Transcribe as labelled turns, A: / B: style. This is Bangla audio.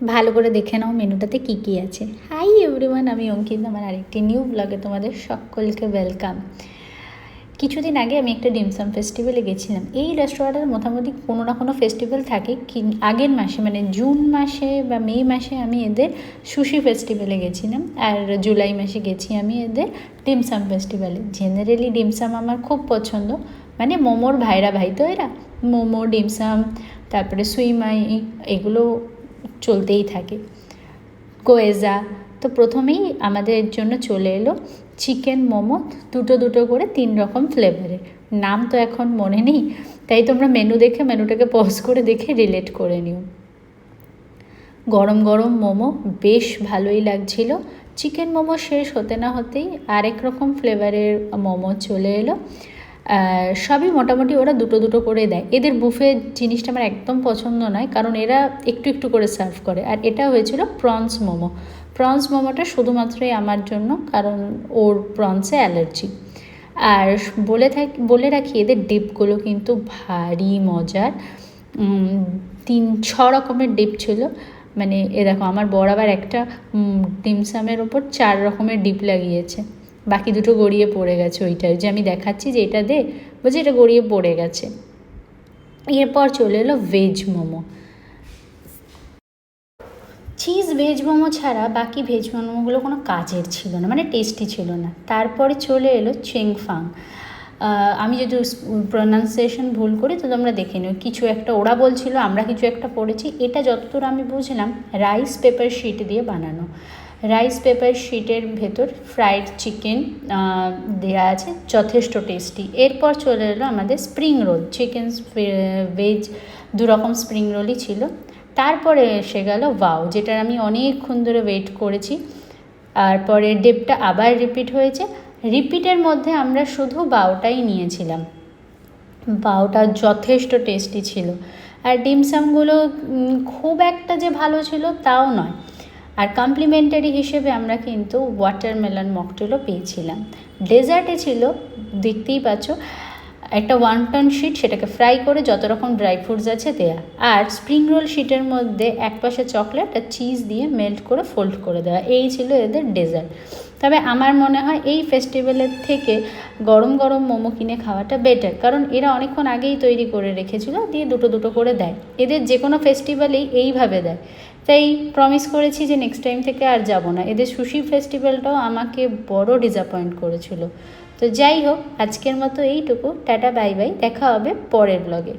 A: ভালো করে দেখে নাও মেনুটাতে কী কী আছে। হাই এভরিওয়ান আমি অঙ্কিত, আমার আরেকটি নিউ ব্লগে তোমাদের সকলকে ওয়েলকাম কিছুদিন আগে আমি একটা ডিমসাম ফেস্টিভ্যালে গেছিলাম। এই রেস্টুরেন্টের মোটামুটি কোনো না কোনো ফেস্টিভ্যাল থাকে আগের মাসে মানে জুন মাসে বা মে মাসে আমি এদের সুশি ফেস্টিভ্যালে গেছিলাম। আর জুলাই মাসে গেছি আমি এদের ডিমসাম ফেস্টিভ্যালে জেনারেলি ডিমসাম আমার খুব পছন্দ। মানে মোমোর ভাইরা ভাই তো এরা। মোমো ডিমসাম তারপরে সুইমাই এগুলো চলতেই থাকে। কোয়েজা, তো প্রথমেই আমাদের জন্য চলে এলো চিকেন মোমো, দুটো দুটো করে তিন রকম ফ্লেভারের নাম তো এখন মনে নেই, তাই তোমরা মেনু দেখে মেনুটাকে পজ করে দেখে রিলেট করে নিও। গরম গরম মোমো বেশ ভালোই লাগছিল। চিকেন মোমো শেষ হতে না হতেই আরেক রকম ফ্লেভারের মোমো চলে এলো। সবই মোটামুটি ওরা দুটো দুটো করে দেয়। এদের বুফে জিনিসটা আমার একদম পছন্দ নয়, কারণ এরা একটু একটু করে সার্ভ করে। আর এটা হয়েছিল প্রনস মোমো। প্রনস মোমোটা শুধুমাত্রই আমার জন্য, কারণ ওর প্রনসে অ্যালার্জি আর বলে থাকি, বলে রাখি, এদের ডিপগুলো কিন্তু ভারী মজার। তিন, ছ রকমের ডিপ ছিল। মানে এ দেখো, আমার বড় আবার একটা ডিমসামের ওপর চার রকমের ডিপ লাগিয়েছে। বাকি দুটো গড়িয়ে পড়ে গেছে ওইটাই। যে আমি দেখাচ্ছি যে এটা দে, বলছি এটা গড়িয়ে পড়ে গেছে। এরপর চলে এলো veg momo. Cheese veg momo ছাড়া বাকি ভেজ মোমোগুলো কোনো কাজের ছিল না মানে টেস্টি ছিল না। তারপরে চলে এলো চেংফাং। আমি যদি প্রনাউন্সিয়েশন ভুল করি তো তোমরা দেখে নিও। কিছু একটা ওরা বলছিল, আমরা কিছু একটা পড়েছি। এটা যতদূর আমি বুঝলাম রাইস পেপার শিট দিয়ে বানানো। রাইস পেপার শিটের ভেতর ফ্রাইড চিকেন দেওয়া আছে, যথেষ্ট টেস্টি এরপর চলে এলো আমাদের স্প্রিং রোল চিকেন ভেজ দু রকম স্প্রিং রোলই ছিল। তারপরে এসে গেল ওয়াও যেটার আমি অনেকক্ষণ ধরে ওয়েট করেছি। তারপরে ডেপটা আবার রিপিট হয়েছে। রিপিটের মধ্যে আমরা শুধু বাউটাই নিয়েছিলাম। বাউটা যথেষ্ট টেস্টি ছিল। আর ডিমসামগুলো খুব একটা যে ভালো ছিল তাও নয়। আর কমপ্লিমেন্টারি হিসেবে আমরা কিন্তু ওয়াটারমেলন মকটেলও পেয়েছিলাম। ডেজার্টে ছিল, দেখতেই পাচ্ছ, একটা ওয়ান টন শিট সেটাকে ফ্রাই করে যত রকম ড্রাই ফ্রুটস আছে দেয়া। আর স্প্রিং রোল শিটের মধ্যে এক পাশে চকলেট আর চিজ দিয়ে মেল্ট করে ফোল্ড করে দেওয়া। এই ছিল এদের ডেজার্ট তবে আমার মনে হয় এই ফেস্টিভ্যালের থেকে গরম গরম মোমো কিনে খাওয়াটা বেটার কারণ এরা অনেকক্ষণ আগেই তৈরি করে রেখেছিল, দিয়ে দুটো দুটো করে দেয়। এদের যে কোনো ফেস্টিভ্যালেই এইভাবে দেয়। তাই প্রমিস করেছি যে নেক্সট টাইম থেকে আর যাব না। এদের সুশি ফেস্টিভ্যালটাও আমাকে বড় ডিসঅ্যাপয়েন্ট করেছিল। তো যাই হোক, আজকের মতো এইটুকু। টাটা বাই বাই দেখা হবে পরের ব্লগে